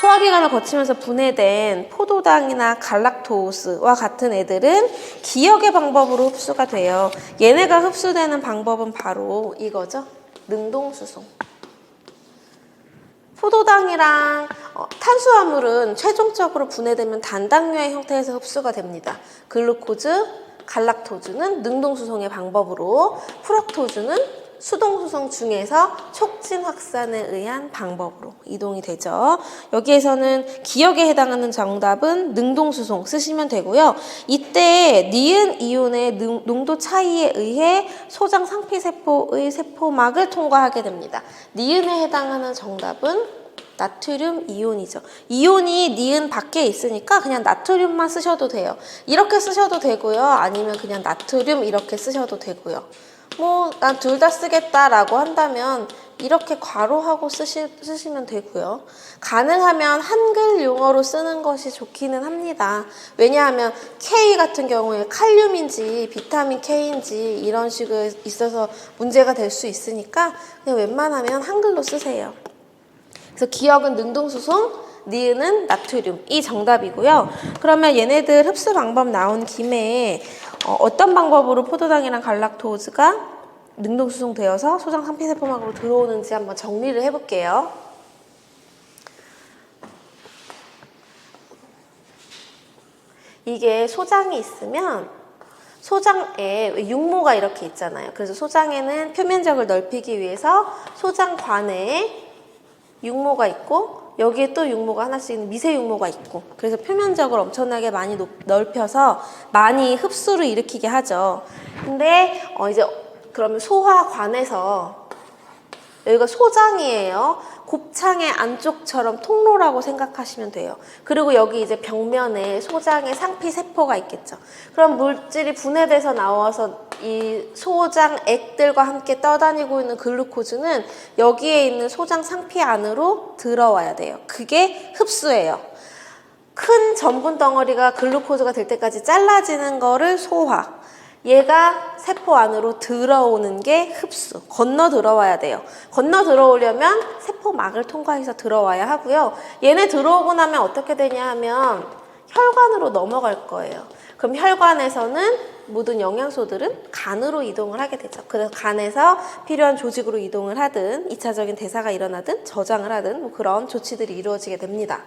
소화기관을 거치면서 분해된 포도당이나 갈락토스와 같은 애들은 기억의 방법으로 흡수가 돼요. 얘네가 흡수되는 방법은 바로 이거죠. 능동수송. 포도당이랑 어, 탄수화물은 최종적으로 분해되면 단당류의 형태에서 흡수가 됩니다. 글루코즈, 갈락토즈는 능동수송의 방법으로, 프럭토즈는 수동수송 중에서 촉진 확산에 의한 방법으로 이동이 되죠. 여기에서는 기억에 해당하는 정답은 능동 수송 쓰시면 되고요. 이때 니은 이온의 능- 농도 차이에 의해 소장 상피 세포의 세포막을 통과하게 됩니다. 니은에 해당하는 정답은 나트륨 이온이죠. 이온이 니은 밖에 있으니까 그냥 나트륨만 쓰셔도 돼요. 이렇게 쓰셔도 되고요. 아니면 그냥 나트륨 이렇게 쓰셔도 되고요. 뭐, 난 둘 다 쓰겠다라고 한다면 이렇게 괄호하고 쓰시, 쓰시면 되고요. 가능하면 한글 용어로 쓰는 것이 좋기는 합니다. 왜냐하면 K 같은 경우에 칼륨인지 비타민 K인지 이런 식으로 있어서 문제가 될 수 있으니까 그냥 웬만하면 한글로 쓰세요. 그래서 기억은 능동수송, 니은은 나트륨. 이 정답이고요. 그러면 얘네들 흡수 방법 나온 김에 어, 떤 방법으로 포도당이랑 갈락토즈가 능동수송되어서 소장 상피세포막으로 들어오는지 한번 정리를 해볼게요. 이게 소장이 있으면 소장에 육모가 이렇게 있잖아요. 그래서 소장에는 표면적을 넓히기 위해서 소장관에 육모가 있고 여기에 또 육모가 하나씩 있는 미세 육모가 있고 그래서 표면적을 엄청나게 많이 높- 넓혀서 많이 흡수를 일으키게 하죠. 근데 어 이제 그러면 소화관에서 여기가 소장이에요. 곱창의 안쪽처럼 통로라고 생각하시면 돼요. 그리고 여기 이제 벽면에 소장의 상피 세포가 있겠죠. 그럼 물질이 분해돼서 나와서 이 소장 액들과 함께 떠다니고 있는 글루코즈는 여기에 있는 소장 상피 안으로 들어와야 돼요. 그게 흡수예요. 큰 전분 덩어리가 글루코즈가 될 때까지 잘라지는 거를 소화. 얘가 세포 안으로 들어오는 게 흡수. 건너 들어와야 돼요. 건너 들어오려면 세포막을 통과해서 들어와야 하고요. 얘네 들어오고 나면 어떻게 되냐 하면 혈관으로 넘어갈 거예요. 그럼 혈관에서는 모든 영양소들은 간으로 이동을 하게 되죠. 그래서 간에서 필요한 조직으로 이동을 하든 2차적인 대사가 일어나든 저장을 하든 뭐 그런 조치들이 이루어지게 됩니다.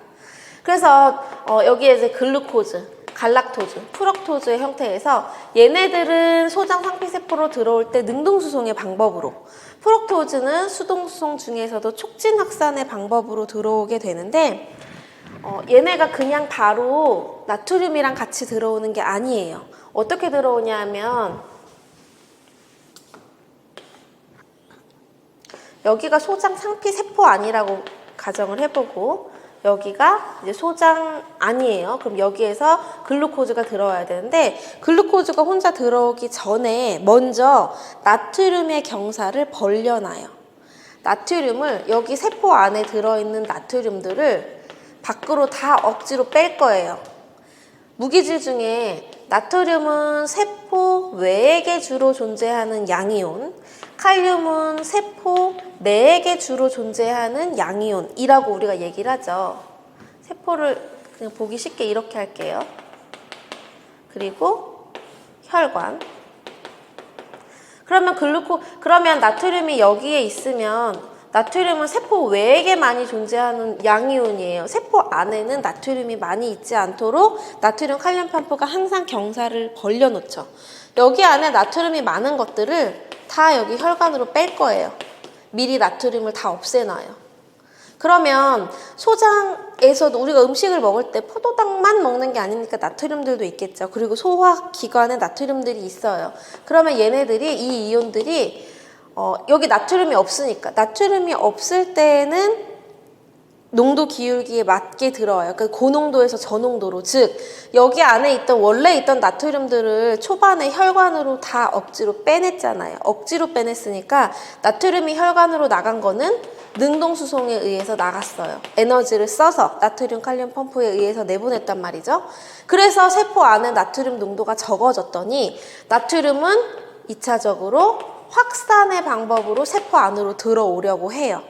그래서 어, 여기에 이제 글루코즈, 갈락토즈, 프럭토즈의 형태에서 얘네들은 소장 상피세포로 들어올 때 능동수송의 방법으로 프럭토즈는 수동수송 중에서도 촉진 확산의 방법으로 들어오게 되는데 어, 얘네가 그냥 바로 나트륨이랑 같이 들어오는 게 아니에요. 어떻게 들어오냐 하면 여기가 소장 상피 세포 아니라고 가정을 해보고 여기가 이제 소장 아니에요. 그럼 여기에서 글루코즈가 들어와야 되는데 글루코즈가 혼자 들어오기 전에 먼저 나트륨의 경사를 벌려놔요. 나트륨을 여기 세포 안에 들어있는 나트륨들을 밖으로 다 억지로 뺄 거예요. 무기질 중에 나트륨은 세포 외액에 주로 존재하는 양이온, 칼륨은 세포 내액에 주로 존재하는 양이온이라고 우리가 얘기를 하죠. 세포를 그냥 보기 쉽게 이렇게 할게요. 그리고 혈관. 그러면 글루코 그러면 나트륨이 여기에 있으면 나트륨은 세포 외액에 많이 존재하는 양이온이에요. 세포 안에는 나트륨이 많이 있지 않도록 나트륨 칼륨 펌프가 항상 경사를 벌려 놓죠. 여기 안에 나트륨이 많은 것들을 다 여기 혈관으로 뺄 거예요. 미리 나트륨을 다 없애놔요. 그러면 소장에서도 우리가 음식을 먹을 때 포도당만 먹는 게 아니니까 나트륨들도 있겠죠. 그리고 소화 기관에 나트륨들이 있어요. 그러면 얘네들이 이 이온들이 어, 여기 나트륨이 없으니까 나트륨이 없을 때는 농도 기울기에 맞게 들어와요. 그러니까 고농도에서 저농도로 즉 여기 안에 있던 원래 있던 나트륨들을 초반에 혈관으로 다 억지로 빼냈잖아요. 억지로 빼냈으니까 나트륨이 혈관으로 나간 거는 능동 수송에 의해서 나갔어요. 에너지를 써서 나트륨 칼륨 펌프에 의해서 내보냈단 말이죠. 그래서 세포 안에 나트륨 농도가 적어졌더니 나트륨은 2차적으로 확산의 방법으로 세포 안으로 들어오려고 해요.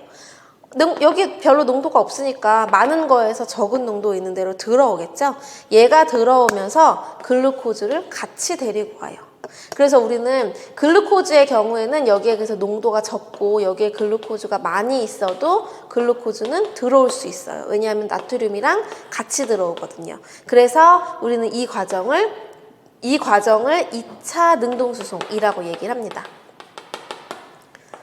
농- 여기 별로 농도가 없으니까 많은 거에서 적은 농도 있는 대로 들어오겠죠? 얘가 들어오면서 글루코즈를 같이 데리고 와요. 그래서 우리는 글루코즈의 경우에는 여기에 그래서 농도가 적고 여기에 글루코즈가 많이 있어도 글루코즈는 들어올 수 있어요. 왜냐하면 나트륨이랑 같이 들어오거든요. 그래서 우리는 이 과정을 이 과정을 2차 능동수송이라고 얘기를 합니다.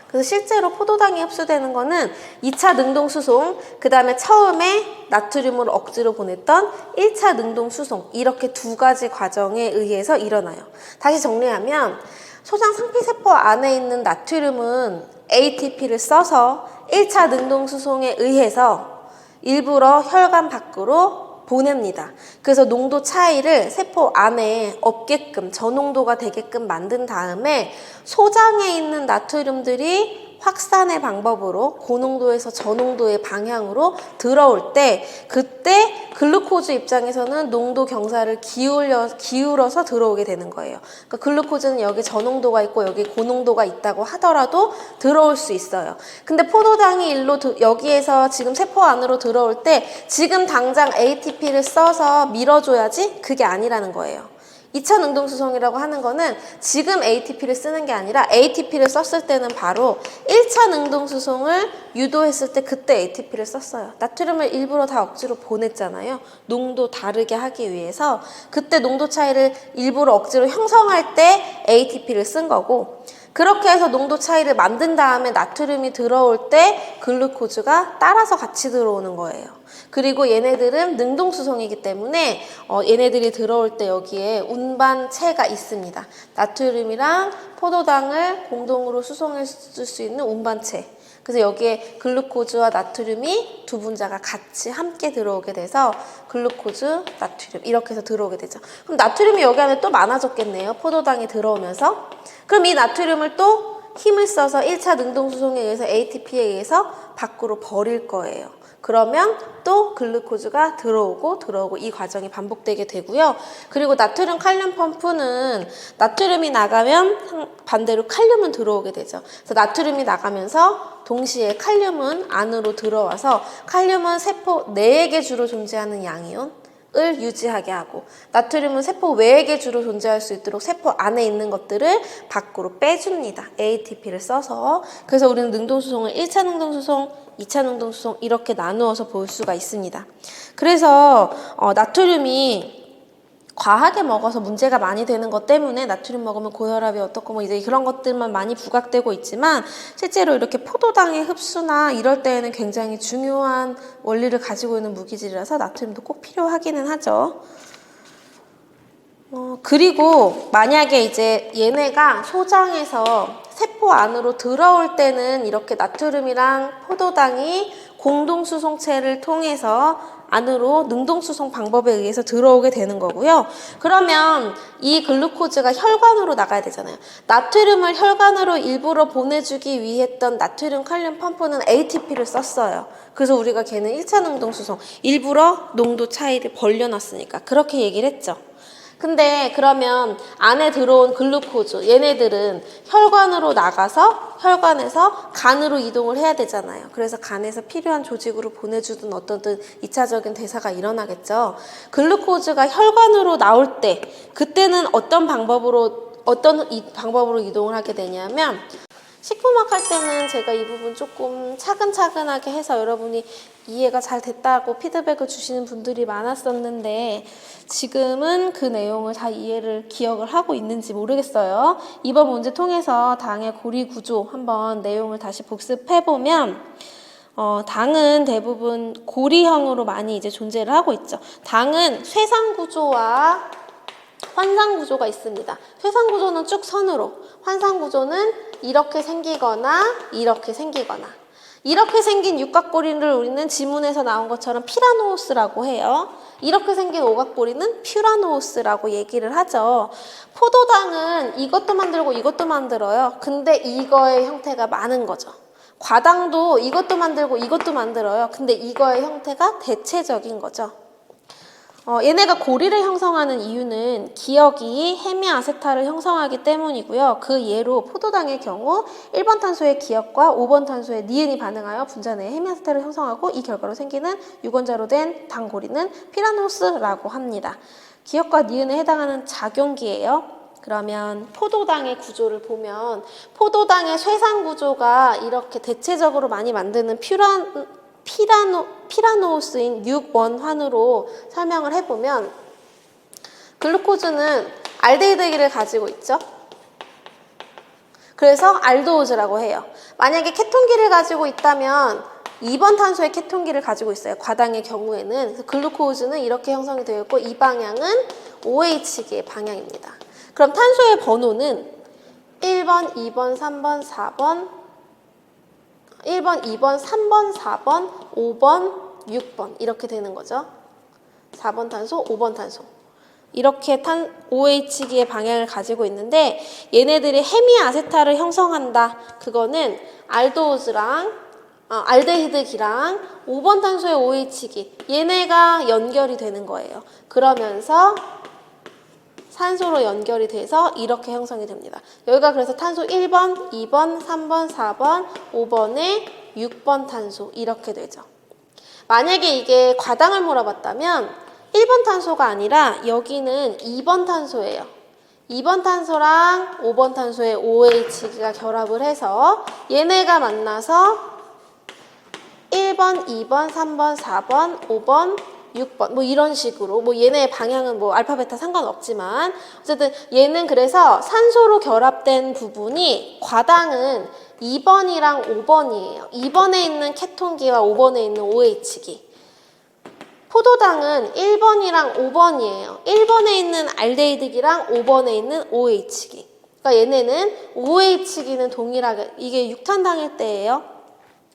그래서 실제로 포도당이 흡수되는 거는 2차 능동 수송, 그 다음에 처음에 나트륨을 억지로 보냈던 1차 능동 수송, 이렇게 두 가지 과정에 의해서 일어나요. 다시 정리하면, 소장 상피세포 안에 있는 나트륨은 ATP를 써서 1차 능동 수송에 의해서 일부러 혈관 밖으로 보냅니다. 그래서 농도 차이를 세포 안에 없게끔 저농도가 되게끔 만든 다음에 소장에 있는 나트륨들이 확산의 방법으로 고농도에서 저농도의 방향으로 들어올 때 그때 글루코즈 입장에서는 농도 경사를 기울여 기울어서 들어오게 되는 거예요. 그러니까 글루코즈는 여기 저농도가 있고 여기 고농도가 있다고 하더라도 들어올 수 있어요. 근데 포도당이 일로 드- 여기에서 지금 세포 안으로 들어올 때 지금 당장 ATP를 써서 밀어줘야지 그게 아니라는 거예요. 2차 능동수송이라고 하는 거는 지금 ATP를 쓰는 게 아니라 ATP를 썼을 때는 바로 1차 능동수송을 유도했을 때 그때 ATP를 썼어요. 나트륨을 일부러 다 억지로 보냈잖아요. 농도 다르게 하기 위해서 그때 농도 차이를 일부러 억지로 형성할 때 ATP를 쓴 거고 그렇게 해서 농도 차이를 만든 다음에 나트륨이 들어올 때 글루코즈가 따라서 같이 들어오는 거예요. 그리고 얘네들은 능동수송이기 때문에 어, 얘네들이 들어올 때 여기에 운반체가 있습니다. 나트륨이랑 포도당을 공동으로 수송해 줄수 있는 운반체. 그래서 여기에 글루코즈와 나트륨이 두 분자가 같이 함께 들어오게 돼서 글루코즈, 나트륨 이렇게 해서 들어오게 되죠. 그럼 나트륨이 여기 안에 또 많아졌겠네요. 포도당이 들어오면서. 그럼 이 나트륨을 또 힘을 써서 1차 능동수송에 의해서 ATP에 의해서 밖으로 버릴 거예요. 그러면 또 글루코즈가 들어오고 들어오고 이 과정이 반복되게 되고요. 그리고 나트륨 칼륨 펌프는 나트륨이 나가면 상- 반대로 칼륨은 들어오게 되죠. 그래서 나트륨이 나가면서 동시에 칼륨은 안으로 들어와서 칼륨은 세포 내에게 주로 존재하는 양이온 을 유지하게 하고 나트륨은 세포 외액에 주로 존재할 수 있도록 세포 안에 있는 것들을 밖으로 빼줍니다. ATP를 써서 그래서 우리는 능동수송을 1차 능동수송, 2차 능동수송 이렇게 나누어서 볼 수가 있습니다. 그래서 어, 나트륨이 과하게 먹어서 문제가 많이 되는 것 때문에 나트륨 먹으면 고혈압이 어떻고 뭐 이제 그런 것들만 많이 부각되고 있지만 실제로 이렇게 포도당의 흡수나 이럴 때에는 굉장히 중요한 원리를 가지고 있는 무기질이라서 나트륨도 꼭 필요하기는 하죠. 어, 그리고 만약에 이제 얘네가 소장에서 세포 안으로 들어올 때는 이렇게 나트륨이랑 포도당이 공동수송체를 통해서 안으로 능동수송 방법에 의해서 들어오게 되는 거고요. 그러면 이 글루코즈가 혈관으로 나가야 되잖아요. 나트륨을 혈관으로 일부러 보내주기 위해 했던 나트륨 칼륨 펌프는 ATP를 썼어요. 그래서 우리가 걔는 1차 능동수송 일부러 농도 차이를 벌려놨으니까 그렇게 얘기를 했죠. 근데 그러면 안에 들어온 글루코즈 얘네들은 혈관으로 나가서 혈관에서 간으로 이동을 해야 되잖아요. 그래서 간에서 필요한 조직으로 보내주든 어떠든 2차적인 대사가 일어나겠죠. 글루코즈가 혈관으로 나올 때 그때는 어떤 방법으로 어떤 이 방법으로 이동을 하게 되냐면 식품학 할 때는 제가 이 부분 조금 차근차근하게 해서 여러분이 이해가 잘 됐다고 피드백을 주시는 분들이 많았었는데 지금은 그 내용을 다 이해를 기억을 하고 있는지 모르겠어요. 이번 문제 통해서 당의 고리 구조 한번 내용을 다시 복습해 보면 어, 당은 대부분 고리형으로 많이 이제 존재를 하고 있죠. 당은 쇠상 구조와 환상 구조가 있습니다. 쇠상 구조는 쭉 선으로, 환상 구조는 이렇게 생기거나 이렇게 생기거나. 이렇게 생긴 육각고리를 우리는 지문에서 나온 것처럼 피라노우스라고 해요. 이렇게 생긴 오각고리는 퓨라노우스라고 얘기를 하죠. 포도당은 이것도 만들고 이것도 만들어요. 근데 이거의 형태가 많은 거죠. 과당도 이것도 만들고 이것도 만들어요. 근데 이거의 형태가 대체적인 거죠. 어, 얘네가 고리를 형성하는 이유는 기억이 헤미 아세탈을 형성하기 때문이고요. 그 예로 포도당의 경우 1번 탄소의 기억과 5번 탄소의 니은이 반응하여 분자 내에 헤미 아세탈을 형성하고 이 결과로 생기는 유건자로 된 당고리는 피라노스라고 합니다. 기억과 니은에 해당하는 작용기예요. 그러면 포도당의 구조를 보면 포도당의 쇠상 구조가 이렇게 대체적으로 많이 만드는 퓨란 피라노, 피라노스인 6원환으로 설명을 해보면 글루코즈는 알데히드기를 가지고 있죠. 그래서 알도오즈라고 해요. 만약에 케톤기를 가지고 있다면 2번 탄소의 케톤기를 가지고 있어요. 과당의 경우에는. 글루코즈는 이렇게 형성이 되어 있고 이 방향은 OH기의 방향입니다. 그럼 탄소의 번호는 1번, 2번, 3번, 4번, 1번, 2번, 3번, 4번, 5번, 6번 이렇게 되는 거죠. 4번 탄소, 5번 탄소. 이렇게 탄 OH기의 방향을 가지고 있는데 얘네들이 헤미아세탈을 형성한다. 그거는 알도오즈랑 어, 알데히드기랑 5번 탄소의 OH기 얘네가 연결이 되는 거예요. 그러면서 산소로 연결이 돼서 이렇게 형성이 됩니다. 여기가 그래서 탄소 1번, 2번, 3번, 4번, 5번에 6번 탄소 이렇게 되죠. 만약에 이게 과당을 물어봤다면 1번 탄소가 아니라 여기는 2번 탄소예요. 2번 탄소랑 5번 탄소의 OH기가 결합을 해서 얘네가 만나서 1번, 2번, 3번, 4번, 5번, 6번 뭐 이런 식으로 뭐 얘네의 방향은 뭐 알파 베타 상관없지만 어쨌든 얘는 그래서 산소로 결합된 부분이 과당은 2번이랑 5번이에요. 2번에 있는 케톤기와 5번에 있는 OH기. 포도당은 1번이랑 5번이에요. 1번에 있는 알데히드기랑 5번에 있는 OH기. 그러니까 얘네는 OH기는 동일하게 이게 6탄당일 때예요.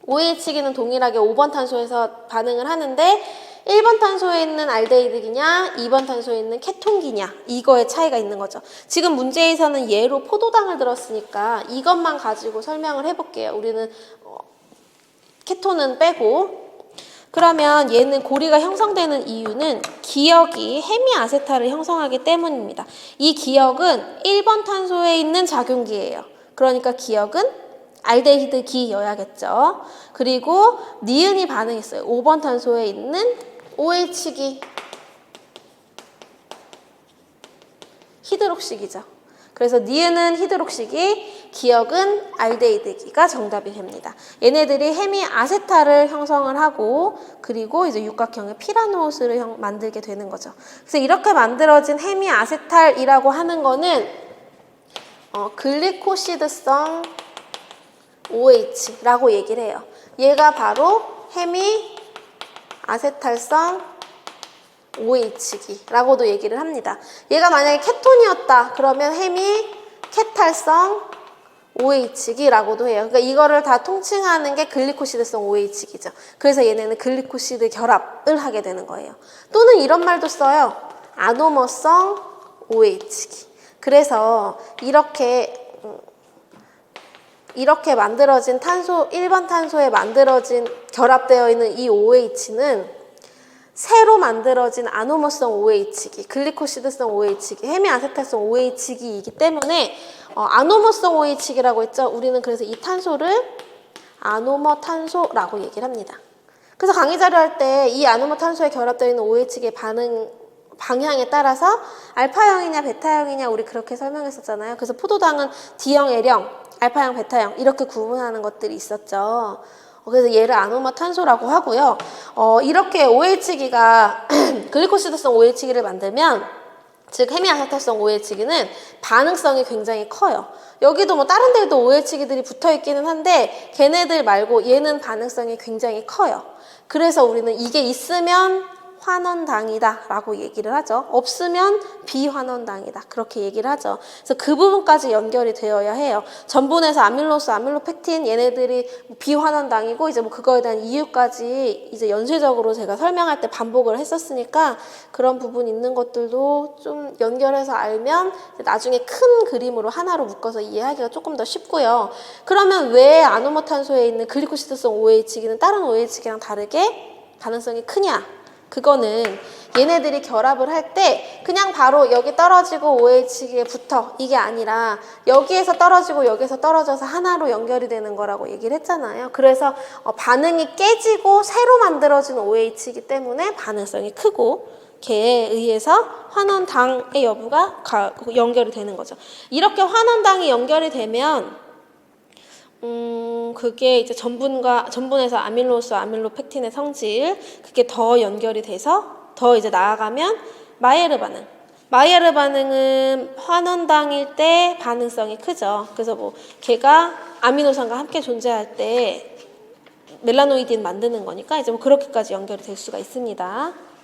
OH기는 동일하게 5번 탄소에서 반응을 하는데 1번 탄소에 있는 알데히드기냐, 2번 탄소에 있는 케톤기냐, 이거의 차이가 있는 거죠. 지금 문제에서는 예로 포도당을 들었으니까 이것만 가지고 설명을 해볼게요. 우리는 어, 케톤은 빼고. 그러면 얘는 고리가 형성되는 이유는 기억이 헤미 아세탈을 형성하기 때문입니다. 이 기억은 1번 탄소에 있는 작용기예요. 그러니까 기억은 알데히드 기여야겠죠. 그리고 니은이 반응했어요. 5번 탄소에 있는 OH기 히드록식이죠. 그래서 니은은 히드록식이, 기억은 알데히드기가 정답이 됩니다. 얘네들이 헤미 아세탈을 형성을 하고 그리고 이제 육각형의 피라노스를 형, 만들게 되는 거죠. 그래서 이렇게 만들어진 헤미 아세탈이라고 하는 거는 어, 글리코시드성 OH라고 얘기를 해요. 얘가 바로 헤미 아세탈성 OH기라고도 얘기를 합니다. 얘가 만약에 케톤이었다 그러면 헤미 케탈성 OH기라고도 해요. 그러니까 이거를 다 통칭하는 게 글리코시드성 OH기죠. 그래서 얘네는 글리코시드 결합을 하게 되는 거예요. 또는 이런 말도 써요. 아노머성 OH기. 그래서 이렇게 음, 이렇게 만들어진 탄소 1번 탄소에 만들어진 결합되어 있는 이 OH는 새로 만들어진 아노머성 OH기, 글리코시드성 OH기, 헤미아세탈성 OH기이기 때문에 어, 아노머성 OH기라고 했죠. 우리는 그래서 이 탄소를 아노머 탄소라고 얘기를 합니다. 그래서 강의 자료 할 때 이 아노머 탄소에 결합되어 있는 OH기의 반응 방향에 따라서 알파형이냐 베타형이냐 우리 그렇게 설명했었잖아요. 그래서 포도당은 D형, L형, 알파형, 베타형 이렇게 구분하는 것들이 있었죠. 어, 그래서 얘를 아노마 탄소라고 하고요. 어, 이렇게 OH기가 글리코시드성 OH기를 만들면 즉 헤미아세탈성 OH기는 반응성이 굉장히 커요. 여기도 뭐 다른 데도 OH기들이 붙어 있기는 한데 걔네들 말고 얘는 반응성이 굉장히 커요. 그래서 우리는 이게 있으면 환원당이다 라고 얘기를 하죠. 없으면 비환원당이다. 그렇게 얘기를 하죠. 그래서 그 부분까지 연결이 되어야 해요. 전분에서 아밀로스, 아밀로펙틴 얘네들이 비환원당이고 이제 뭐 그거에 대한 이유까지 이제 연쇄적으로 제가 설명할 때 반복을 했었으니까 그런 부분 있는 것들도 좀 연결해서 알면 나중에 큰 그림으로 하나로 묶어서 이해하기가 조금 더 쉽고요. 그러면 왜 아노모탄소에 있는 글리코시드성 OH기는 다른 OH기랑 다르게 가능성이 크냐? 그거는 얘네들이 결합을 할 때 그냥 바로 여기 떨어지고 OH에 붙어 이게 아니라 여기에서 떨어지고 여기에서 떨어져서 하나로 연결이 되는 거라고 얘기를 했잖아요. 그래서 어, 반응이 깨지고 새로 만들어진 OH이기 때문에 반응성이 크고 걔에 의해서 환원당의 여부가 가- 연결이 되는 거죠. 이렇게 환원당이 연결이 되면 음, 그게 이제 전분과 전분에서 아밀로스, 아밀로펙틴의 성질 그게 더 연결이 돼서 더 이제 나아가면 마이에르 반응. 마이에르 반응은 환원당일 때 반응성이 크죠. 그래서 뭐 걔가 아미노산과 함께 존재할 때 멜라노이딘 만드는 거니까 이제 뭐 그렇게까지 연결이 될 수가 있습니다.